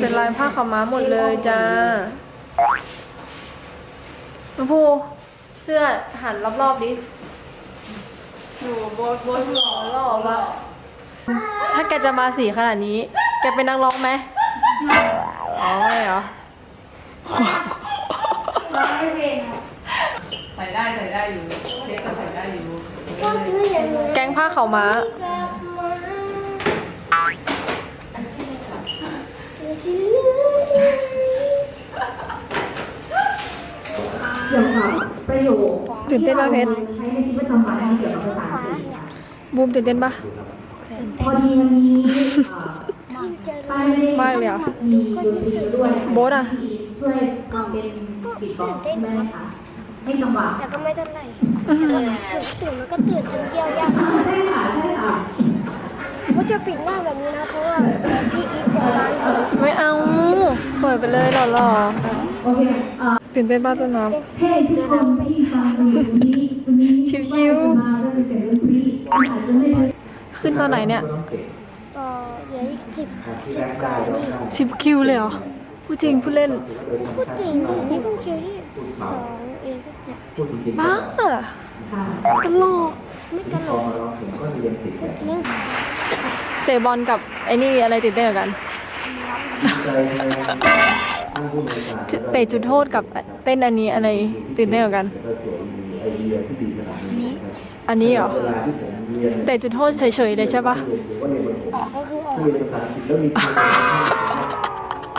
เป็นลายผ้าขาวม้าหมดเลยจ้าน้องภูเสื้อหันรอบๆดิอยู่บนบนหล่อหล่อปะถ้าแกจะมาสีขนาดนี้ แกเป็นนักร้องไหมอ๋อไม่เหรอร้องไม่เป็นครับใส่ได้ใส่ได้อยู่เด็กก็ใส่ได้อยู่ก็คืออย่างนี้แก๊งผ้าขาวม้ากลับมา โยคตื่นเต้นปะเพชรใช้ในชีวิตประจำวันที่เกี่ยวกับภาษาอังกฤษบูมตื่นเต้นปะพอดีวันนี้เอ่อที่เจอป้ายไม่ได้มากเลยเหรอมีดนตรีด้วยนคโบ๊ทอะที่ช่วยทำเป็นบีทบ็อกซ์ได้ไหมคะให้จังหวะแต่ก็ไม่เท่าไหร่ถึงตื่นมันก็ตื่นจนเยี่ยวยากใช่ค่ะใช่ค่ะว่าจะปิดหน้าแบบนี้นะเพราะว่าพี่อีทบอกร้านอยู่ไม่เอาเปิดไปเลยหล่อโอเคเอ่อๆ ตื่นเต้นป้าต้นน้เฮ้ทุกคนที่ฟังอยู่วันนี้วันนี้ชิวๆจะมาเรื่องเสียงดนตรีอาจจะไม่ได้ำขึ้นตอนไหนเนี่ยต่อเหลืออีกสิบสิบกว่านี่สิบคิวเลยเหรอพูดจริงพูดเล่นพูดจริงดินี่เพิ่งคิวที่สองเองเนี่ยบ้าค่ะตลกไม่ตลกจริงเตะบอลกับไอ้นี่อะไรติดเต้นกว่ากัน เตะจุดโทษกับเต้นอันนี้อะไรตื่นเต้นกว่ากันอันนี้เหรอเตะจุดโทษเฉยๆเลยใช่ปะออกก็คือออกคือภาษาอังกฤษแล้วมี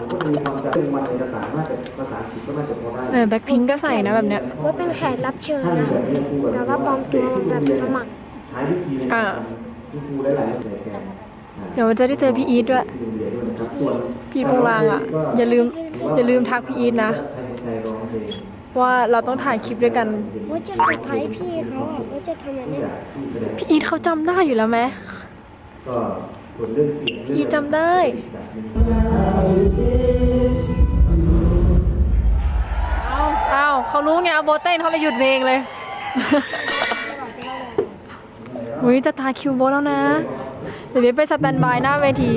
ผมก็จะมีความจำเป็นมันเอกสารมากแต่ภาษาอังกฤษก็น่าจะพอได้เออแบ็คพิงก็ใส่นะแบบเนี้ยว่าเป็นแขกรับเชิญถ้ามีนะแบบนี้ครูแบบแต่ว่าปลอมตัวมาแบบสมัครหาวิธีในการที่ครูได้หลายแบบแกเดี๋ยวจะได้เจอพี่อีทด้วย ที่โรงเรียนด้วยนะครับส่วนพี่โปรงลางอะ อย่าลืมอย่าลืมทักพี่อีทนะใครสนใจร้องเพลงว่าเราต้องถ่ายคลิปด้วยกัน ว่าจะเซอร์ไพรส์พี่เขาอะว่าจะทำอะไรที่อยากที่แสดงพี่อีทเขาจำได้อยู่แล้วไหมก็ส่วนเรื่องเสียงพี่อีทจำได้แบบนี้อ้าวเขารู้ไงเอาโบเต้นเขาเลยหยุดเพลงเลยอุ้ยจะตาคิวโบทแล้วนะ เดี๋ยวเบสไปสแตนบายหน้าเวที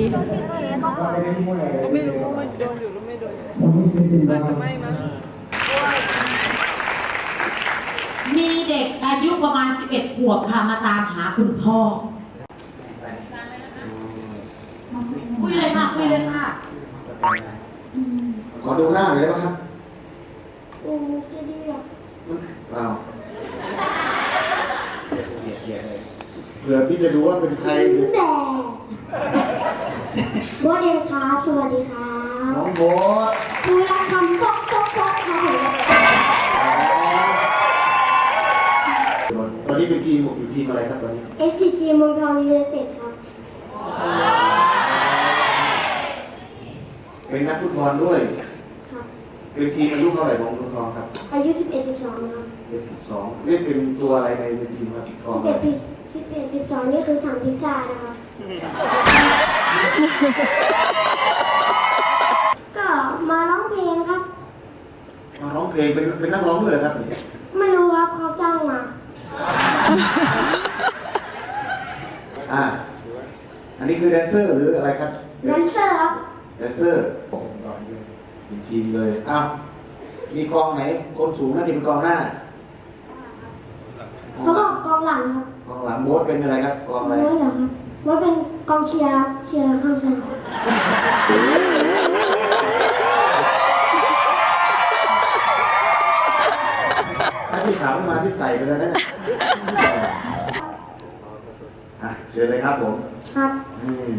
ไม่รู้ว่าโดนอยู่หรือไม่โดนอาจจะไม่มั้งมีเด็กอายุประมาณ 11 ขวบค่ะมาตามหาคุณพ่อ คุยเลยค่ะ คุยเลยค่ะ ขอดูหน้าหน่อยได้ไหมครับอืมจะดีหรออ้าวเผื่อพี่จะดูว่าเป็นใครแต่บอสเองครับสวัสดีครับน้องโบ๊ทดูแลคำป๊อกป๊อกป๊อกครับผมตอนนี้เป็นทีมอยู่ทีมอะไรครับตอนนี้ เอสซีจีเมืองทองยูไนเต็ดครับ เป็นนักฟุตบอลด้วย ครับ เป็นทีมอายุเท่าไหร่ของเมืองทองครับอายุ11 12ครับเป็นสิบสองเล่นเป็นตัวอะไรในทีมครับกองอะไร 11ปี 11 12นี่คือสั่งพิซซ่านะครับก็มาร้องเพลงครับ มาร้องเพลงเป็นเป็นนักร้องด้วยเหรอครับไม่รู้ครับเขาจ้างมา อ่า อันนี้คือแดนเซอร์หรืออะไรครับ แดนเซอร์ครับ แดนเซอร์เป็นทีมเลยอ้าวมีกองไหน คนสูงน่าจะเป็นกองหน้าเขาบอกกองหลังครับ กองหลังโบ๊ทเป็นอะไรครับกองอะไรไม่เหรอครับว่าเป็นกองเชียร์ครับเชียร์ข้างสนามถ้าพี่ถามมาพี่ใส่ไปเลยนะอะเชิญเลยครับผม ครับ อืม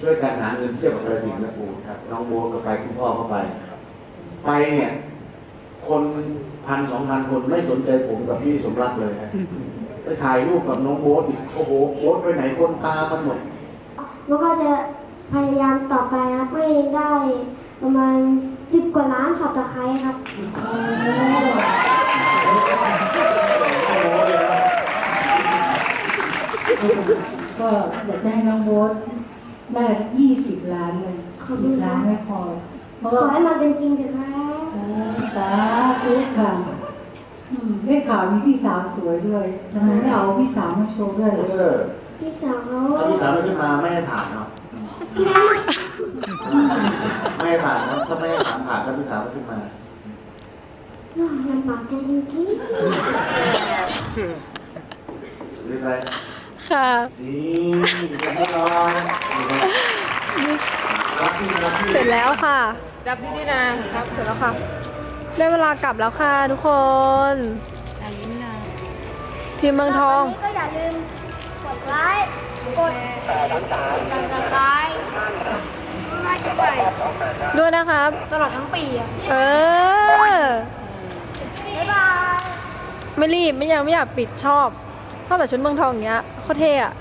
ช่วยการหาเงินเที่ยวกับกระสินนะปูครับน้องโบก็ไปคุณพ่อก็ไป ไปเนี่ย คนพันสองพันคนไม่สนใจผมกับพี่สมรักเลยครับไปถ่ายรูปกับน้องโบ๊ทอีกโอ้โหโบ๊ทไปไหนคนตามมันหมดแล้วก็จะพยายามต่อไปครับให้ได้ประมาณสิบกว่าล้านสับตะไคร้ครับ ก็อยากจะให้น้องโบ๊ทได้ยี่สิบล้านเลยขอบคุสิณบค่ะล้านไม่พอเพราะขอว่าให้มันเป็นจริงเถอะครับเออสาธุค่ะอืมได้ข่าวมีพี่สาวสวยด้วยทำไมไม่เอาพี่สาวมาโชว์ด้วยเอล่ะอพี่สาวเขาถ้าพี่สาวไม่ขึ้นมาไม่ให้ผ่านเนาะไม่ให้ผ่านนะถ้าไม่ให้ผ่านผ่านถ้าพี่สาวไม่ขึ้นมาลำบากใจจริงหรืออะไร ค่ะนี่จะให้น้องรักพี่รักพี่เสร็จแล้วค่ะ จับดีๆนะครับเสร็จแล้วค่ะ ได้เวลากลับแล้วค่ะทุกคนทีมเมืองๆทอง วันนี้ก็อย่าลืมกดไลค์กดติดตามไม่ใช่ไปด้วยนะครับ ตลอดทั้งปีอะเออ บ๊ายบาย ไม่รีบไม่ยังไม่อยากปิดชอบ ชอบแบบชุดเมืองทองอย่างเงี้ยโคตรเท่อะ